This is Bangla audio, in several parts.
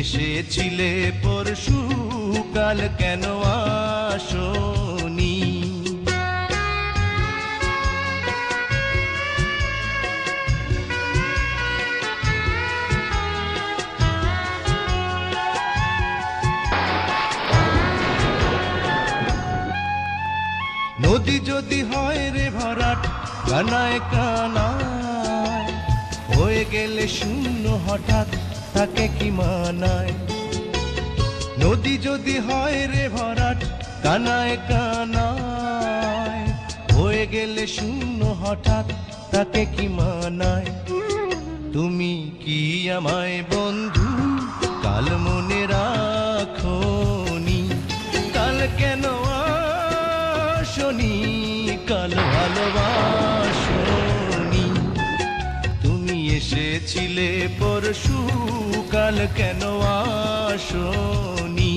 এসেছিলে পরশু, কাল কেন আসনি? নদী যদি হয় রে ভরাট, কানায় কানায়, হয়ে গেলে শূন্য হঠাৎ। তাকে কি মানায়? নদী যদি হয় রে ভরাট, কানায় কানায়, হয়ে গেলে শূন্য হঠাৎ তাকে কি মানায়? তুমি কি আমায় বন্ধু? কাল মনে রাখনি কাল কেন আসনি? কাল এসেছিলে পরশু, কাল কেন আসনি?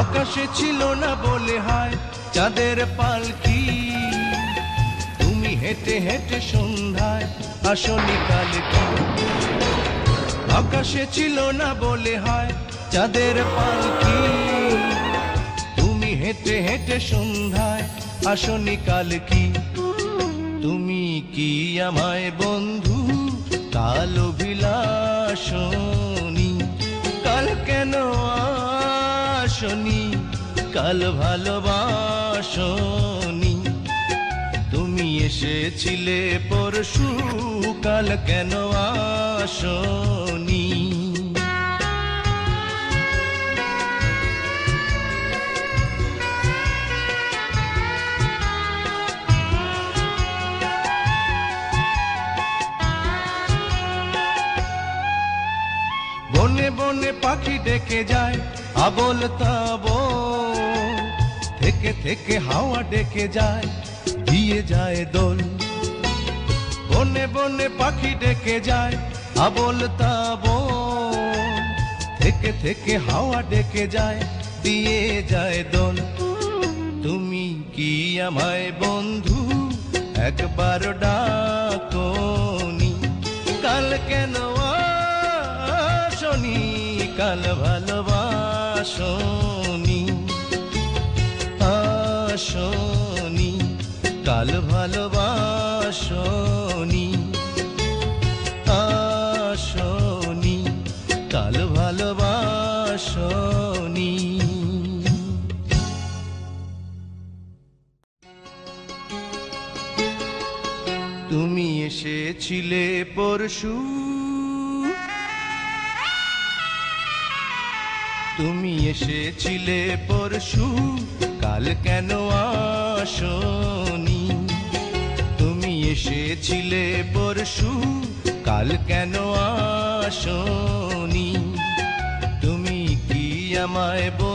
আকাশে ছিল না বলে হায় চাঁদের পালকি। তুমি হেঁটে হেঁটে সন্ধ্যায় আসনি আকাশে ছিল না বলে হয় চাঁদের পালকি তুমি হেঁটে হেঁটে সন্ধ্যায় আসনি কালকি তুমি কি আমায় বন্ধু? কাল অভিলাষনি কাল কেন আসনি? কাল ভালোবাসনি। এসেছিলে পরশু, কাল কেন আসনি? বনে বনে পাখি ডেকে যায়, আবল তাব থেকে থেকে হাওয়া ডেকে যায় দিয়ে যায় দোল। বনে বনে পাখি ডেকে যায় আবল তাব থেকে থেকে হাওয়া ডেকে যায়, দিয়ে যায় দোল। তুমি কি আমায় বন্ধু? একবার ডাকনি। কাল কেন আসনি? কাল ভালোবাসনি। আসনি কাল ভালোবাসনি আসনি কাল ভালোবাসনি। তুমি এসেছিলে পরশু তুমি এসেছিলে পরশু। কাল কেন আসনি? তুমি এসেছিলে পরশু কাল কেন আসনি? তুমি কি আমায় বন্ধু